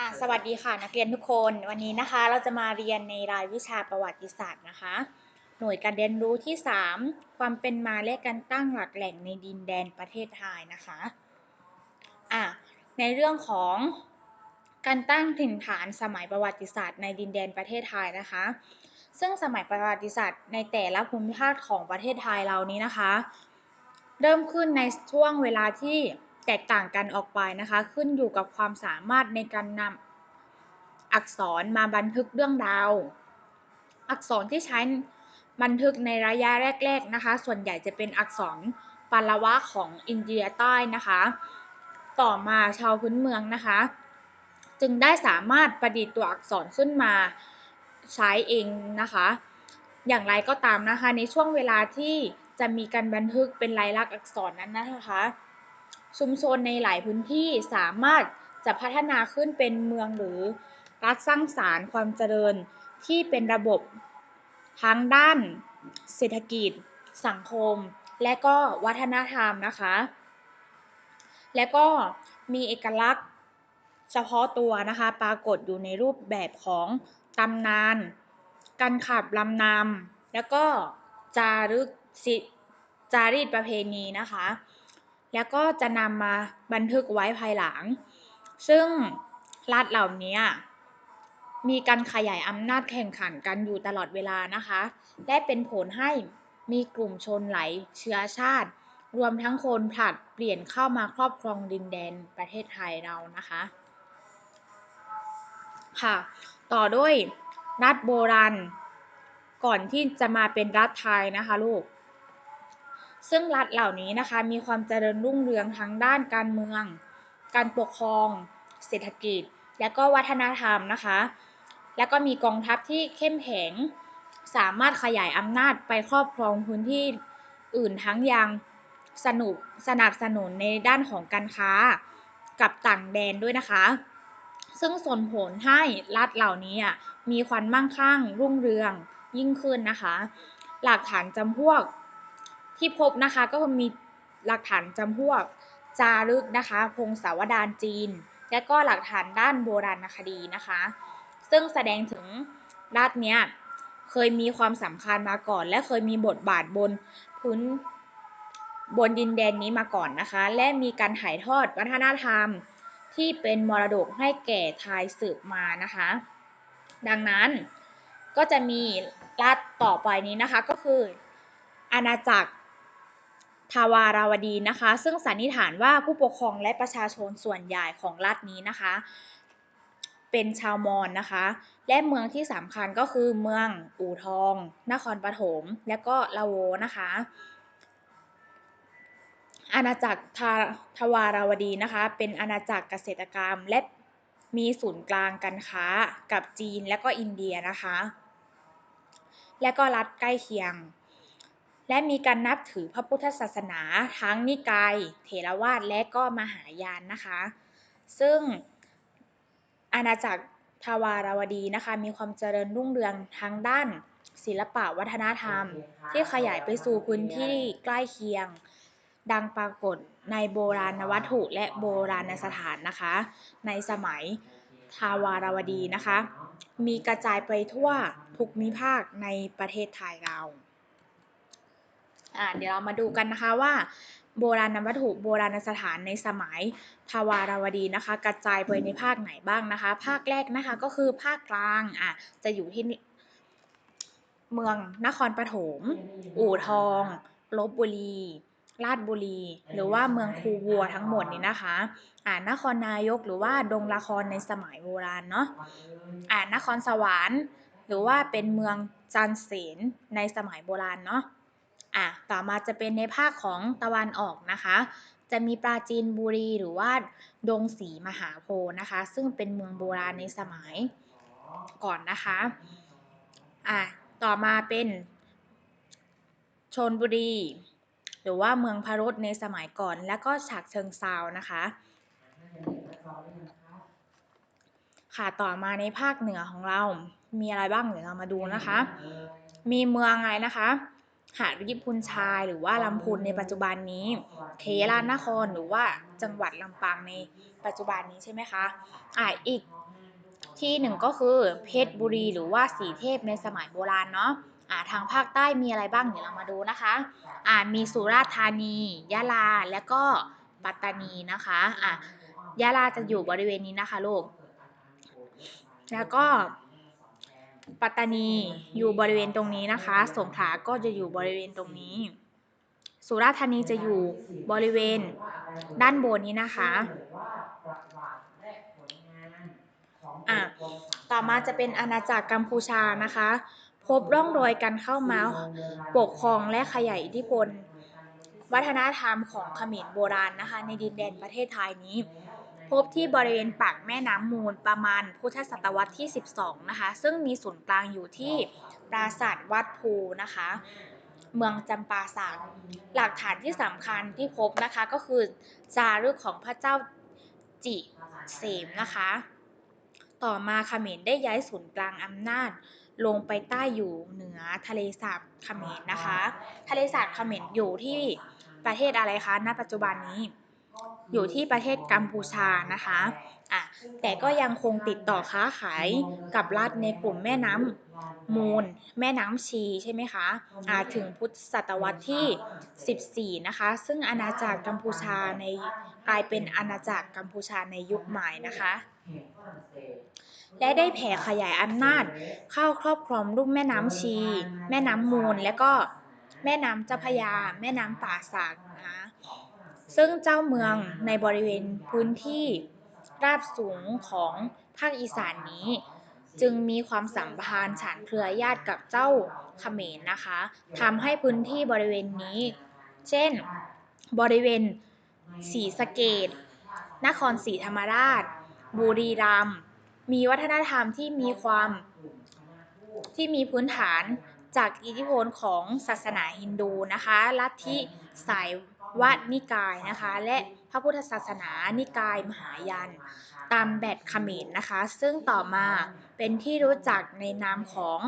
อะสวัสดีค่ะนักเรียนทุกคนวันนี้นะคะ เราจะมาเรียนในรายวิชาประวัติศาสตร์นะคะ หน่วยการเรียนรู้ที่ 3 ความเป็นมาและการตั้งหลักแหล่งในดินแดนประเทศไทยนะคะอะในเรื่องของการตั้งถิ่นฐานสมัยประวัติศาสตร์ในดินแดนประเทศไทยนะคะ ซึ่งสมัยประวัติศาสตร์ในแต่ละภูมิภาคของประเทศไทยเรานี้นะคะ เริ่มขึ้นในช่วงเวลาที่ แตกต่างกันออกไปนะคะ ขึ้นอยู่กับความสามารถในการนำอักษรมาบันทึกเรื่องราว อักษรที่ใช้บันทึกในระยะแรก ๆนะคะ ส่วนใหญ่จะเป็นอักษรปาลวะของอินเดียใต้นะคะ ต่อมาชาวพื้นเมืองนะคะ จึงได้สามารถประดิษฐ์ตัวอักษรขึ้นมาใช้เองนะคะ อย่างไรก็ตามนะคะ ในช่วงเวลาที่จะมีการบันทึกเป็นลายลักษณ์อักษรนั้นนะคะ ชุมชนในหลายพื้นที่สามารถจะพัฒนาขึ้นเป็นเมืองหรือรัฐสร้างสารรค์ความเจริญที่เป็นระบบทั้งด้านเศรษฐกิจ สังคม และก็วัฒนธรรมนะคะ และก็มีเอกลักษณ์เฉพาะตัวนะคะ ปรากฏอยู่ในรูปแบบของตำนาน การขับลำนำแล้วก็จารึกจารีตประเพณีนะคะ แล้วก็จะนำมาบันทึกไว้ภายหลัง ซึ่งรัฐเหล่านี้มีการขยายอำนาจแข่งขันกันอยู่ตลอดเวลานะคะ และเป็นผลให้มีกลุ่มชนหลายเชื้อชาติ รวมทั้งคนผลัดเปลี่ยนเข้ามาครอบครองดินแดนประเทศไทยเรานะคะ ค่ะ ต่อด้วยรัฐโบราณ ก่อนที่จะมาเป็นรัฐไทยนะคะลูก ซึ่งรัฐเหล่านี้นะคะมีความเจริญรุ่งเรืองทั้งด้านการเมือง การปกครอง เศรษฐกิจ และก็วัฒนธรรมนะคะ แล้วก็มีกองทัพที่เข้มแข็ง สามารถขยายอำนาจไปครอบครองพื้นที่อื่นทั้งยังสนุกสนับสนุนในด้านของการค้ากับต่างแดนด้วยนะคะ ซึ่งส่งผลให้รัฐเหล่านี้มีความมั่งคั่งรุ่งเรืองยิ่งขึ้นนะคะ หลักฐานจำพวก ที่พบนะคะก็มีหลักฐานจำพวกจารึกนะคะ พงศาวดารจีน และก็หลักฐานด้านโบราณคดีนะคะ ซึ่งแสดงถึงรัฐเนี้ยเคยมีความสำคัญมาก่อน และเคยมีบทบาทบนพื้นบนดินแดนนี้มาก่อนนะคะ และมีการถ่ายทอดวัฒนธรรมที่เป็นมรดกให้แก่ไทยสืบมานะคะ ดังนั้นก็จะมีรัฐต่อไปนี้นะคะก็คืออาณาจักร ทาวาราวดีนะคะ ซึ่งสันนิษฐานว่าผู้ปกครองและประชาชนส่วนใหญ่ของรัฐนี้นะคะ เป็นชาวมอญนะคะ และเมืองที่สำคัญก็คือเมืองอู่ทอง นครปฐมและก็ละโวนะคะ อาณาจักรทาทวาราวดีนะคะ เป็นอาณาจักรเกษตรกรรมและมีศูนย์กลางการค้ากับจีนและก็อินเดียนะคะ และก็รัฐใกล้เคียง และมีการนับถือพระพุทธศาสนา ทั้งนิกาย เถรวาทและก็มหายานนะคะ ซึ่งอาณาจักรทวารวดีนะคะ มีความเจริญรุ่งเรืองทั้งด้านศิลปะวัฒนธรรม ที่ขยายไปสู่พื้นที่ใกล้เคียง ดังปรากฏในโบราณวัตถุและโบราณสถานนะคะ ในสมัยทาวารวดีนะคะ มีกระจายไปทั่วทุกมิภาคในประเทศไทยเรา อ่าเดี๋ยวเรามาดูกันนะคะว่าโบราณวัตถุโบราณสถานในสมัยทวารวดีนะคะ กระจายไปในภาคไหนบ้างนะคะ ภาคแรกนะคะก็คือภาคกลางอะจะอยู่ที่เมืองนครปฐม อู่ทองลบบุรีราชบุรี หรือว่าเมืองคูวัวทั้งหมดนี้นะคะอ่านครนายกหรือว่าดงละครในสมัยโบราณเนาะอ่านครสวรรค์หรือว่าเป็นเมืองจันเสนในสมัยโบราณเนาะ อะต่อมาจะเป็นในภาคของตะวันออกนะคะ จะมีปราจีนบุรีหรือว่าดงสีมหาโพนะคะ ซึ่งเป็นเมืองโบราณในสมัยก่อนนะคะอะต่อมาเป็นชนบุรี หรือว่าเมืองพารดในสมัยก่อน แล้วก็ฉากเชิงซาวนะคะค่ะต่อมาในภาคเหนือของเรา มีอะไรบ้างเดี๋ยวเรามาดูนะคะ มีเมืองอะไรนะคะ หาดริพุนชาย หรือว่าลำพูนในปัจจุบันนี้เทรานครหรือว่าจังหวัดลำปางในปัจจุบันนี้ใช่ไหมคะอ่าอีกที่หนึ่งก็คือเพชรบุรีหรือว่าสีเทพในสมัยโบราณเนาะอ่าทางภาคใต้มีอะไรบ้างเดี๋ยวเรามาดูนะคะอ่ามีสุราษฎร์ธานี ยะลา และก็ปัตตานีนะคะอ่ายะลาจะอยู่บริเวณนี้นะคะลูก แล้วก็ ปัตตานีอยู่บริเวณตรงนี้นะคะ สงขลาก็จะอยู่บริเวณตรงนี้ สุราษฎร์ธานีจะอยู่บริเวณด้านบนนี้นะคะอะต่อมาจะเป็นอาณาจักรกัมพูชานะคะ พบร่องรอยการเข้ามาปกครองและขยายอิทธิพล วัฒนธรรมของเขมรโบราณนะคะ ในดินแดนประเทศไทยนี้ พบที่บริเวณปากแม่น้ำมูลประมาณพุทธศตวรรษที่ 12 นะคะ ซึ่งมีศูนย์กลางอยู่ที่ปราสาทวัดภูนะคะ เมืองจำปาสักหลักฐานที่สำคัญที่พบนะคะก็คือจารึกของพระเจ้าจิเสมนะคะ ต่อมาเขมรได้ย้ายศูนย์กลางอำนาจลงไปใต้อยู่เหนือทะเลสาบเขมรนะคะ ทะเลสาบเขมรอยู่ที่ประเทศอะไรคะ ณ ปัจจุบันนี้ อยู่ที่ประเทศกัมพูชานะคะอะแต่ก็ยังคงติดต่อค้าขายกับรัฐในกลุ่มแม่น้ำมูล แม่น้ำชีใช่ไหมคะอ่าถึงพุทธศตวรรษที่ 14 นะคะ ซึ่งอาณาจักรกัมพูชาในกลายเป็นอาณาจักรกัมพูชาในยุคใหม่นะคะ และได้แผ่ขยายอำนาจเข้าครอบครองลุ่มแม่น้ำชี แม่น้ำมูล และก็แม่น้ำเจ้าพยา แม่น้ำป่าสักนะะ ซึ่งเจ้าเมืองในบริเวณพื้นที่ราบสูงของภาคอีสานนี้ จึงมีความสัมพันธ์ฉันเครือญาติกับเจ้าเขมรนะคะทำให้พื้นที่บริเวณนี้ เช่น บริเวณศรีสะเกดนครศรีธรรมราช บุรีรัมย์มีวัฒนธรรมที่มีความที่มีพื้นฐานจากอิทธิพลของศาสนาฮินดูนะคะ ลัทธิสาย วนิกายนะคะ และพระพุทธศาสนานิกายมหายานตามแบบเขมรนนะคะ ซึ่งต่อมาเป็นที่รู้จักในนามของ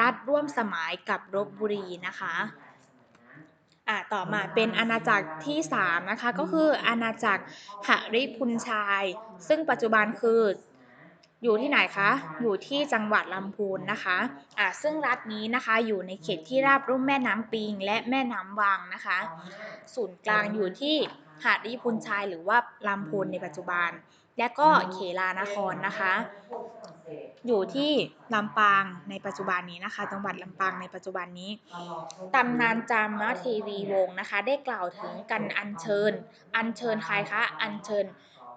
รัฐร่วมสมัยกับลบบุรีนะคะอะต่อมาเป็นอาณาจักรที่ 3 นะคะ ก็คืออาณาจักรหริพุนชาย ซึ่งปัจจุบันคือ อยู่ที่ไหนคะ อยู่ที่จังหวัดลำพูนนะคะอะซึ่งรัฐนี้นะคะอยู่ในเขตที่ราบรุ่มแม่น้ำปิง และแม่น้ำวังนะคะ ศูนย์กลางอยู่ที่หาดริพุนชัยหรือว่าลำพูนในปัจจุบัน และก็เขลานครนะคะ อยู่ที่ลำปางในปัจจุบันนี้นะคะ จังหวัดลำปางในปัจจุบันนี้ตำนานจามเทวีวงนะคะ ได้กล่าวถึงกันอัญเชิญ อัญเชิญใครคะ อัญเชิญ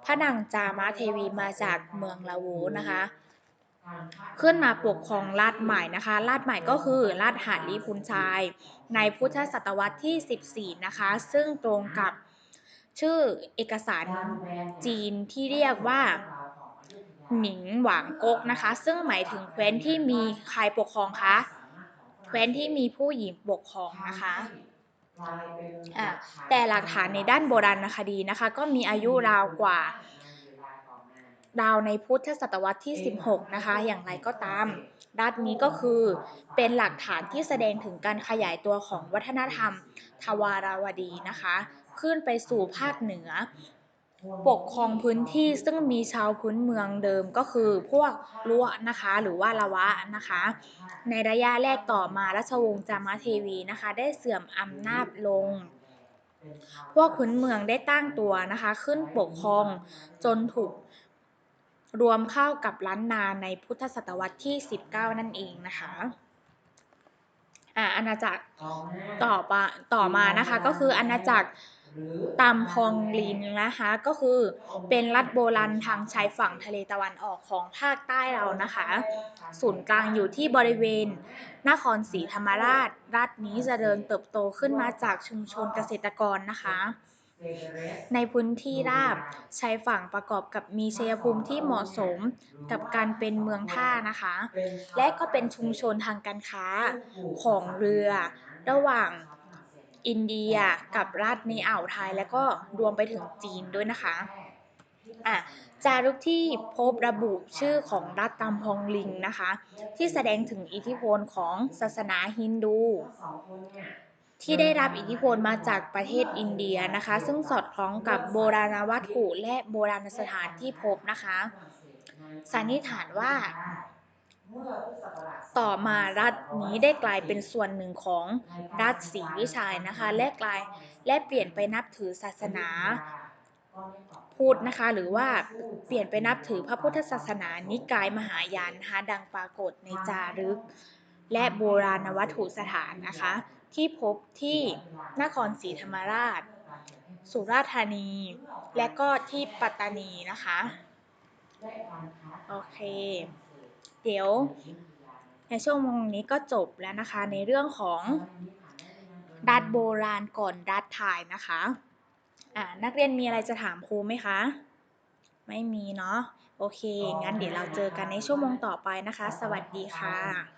พระนางจามเทวีมาจากเมืองลาวูนะคะ ขึ้นมาปกครองราชใหม่นะคะ ราชใหม่ก็คือราชหาดลีพุนชาย ในพุทธศตวรรษที่ 14 นะคะ ซึ่งตรงกับชื่อเอกสารจีนที่เรียกว่าหมิงหวางก๊กนะคะ ซึ่งหมายถึงแคว้นที่มีใครปกครองคะแคว้นที่มีผู้หญิงปกครองนะคะ แต่หลักฐานในด้านโบราณคดีนะคะ ก็มีอายุราวกว่า ดาวในพุทธศตวรรษที่ 16 นะคะ อย่างไรก็ตามด้านนี้ก็คือเป็นหลักฐานที่แสดงถึงการขยายตัวของวัฒนธรรมทวาราวดีนะคะ ขึ้นไปสู่ภาคเหนือ ปกครองพื้นที่ซึ่งมีชาวพื้นเมืองเดิมก็คือพวกล้วนะคะ หรือว่าละวะนะคะ ในระยะแรกต่อมาราชวงศ์จามเทวีนะคะ ได้เสื่อมอำนาจลง พวกพื้นเมืองได้ตั้งตัวนะคะ ขึ้นปกครองจนถูกรวมเข้ากับล้านนาในพุทธศตวรรษที่ 19 นั่นเองนะคะอ่าอาณาจักรต่อมาต่อมานะคะก็คืออาณาจักร ตามพองลินนะคะ ก็คือเป็นรัฐโบราณทางชายฝั่งทะเลตะวันออกของภาคใต้เรานะคะ ศูนย์กลางอยู่ที่บริเวณ นครศรีธรรมราช รัฐนี้จะเดินเติบโตขึ้นมาจากชุมชนเกษตรกรนะคะ ในพื้นที่ราบชายฝั่งประกอบกับมีชัยภูมิที่เหมาะสมกับการเป็นเมืองท่านะคะ และก็เป็นชุมชนทางการค้าของเรือระหว่าง อินเดียกับรัฐในอ่าวไทยและก็รวมไปถึงจีนด้วยนะคะอะจารึกที่พบระบุชื่อของรัฐตามพองลิงนะคะ ที่แสดงถึงอิทธิพลของศาสนาฮินดู ที่ได้รับอิทธิพลมาจากประเทศอินเดียนะคะ ซึ่งสอดคล้องกับโบราณวัตถุและโบราณสถานที่พบนะคะสันนิษฐานว่า ต่อมารัฐนี้ได้กลายเป็นส่วนหนึ่งของรัฐศรีวิชัยนะคะ และกลายและเปลี่ยนไปนับถือศาสนาพุทธนะคะ หรือว่าเปลี่ยนไปนับถือพระพุทธศาสนานิกายมหายานนะะดังปรากฏในจารึก และโบราณวัตถุสถานนะคะ ที่พบที่นครศรีธรรมราช สุราษฎร์ธานี และก็ที่ปัตตานีนะคะ โอเค เดี๋ยวในช่วโมงนี้ก็จบแล้วนะคะ ในเรื่องของรัฐโบราณก่อนรัฐไทยนะคะอ่านักเรียนมีอะไรจะถามครูไหมคะ ไม่มีเนาะโอเค งั้นเดี๋ยวเราเจอกันในชั่วโมงต่อไปนะคะ สวัสดีค่ะ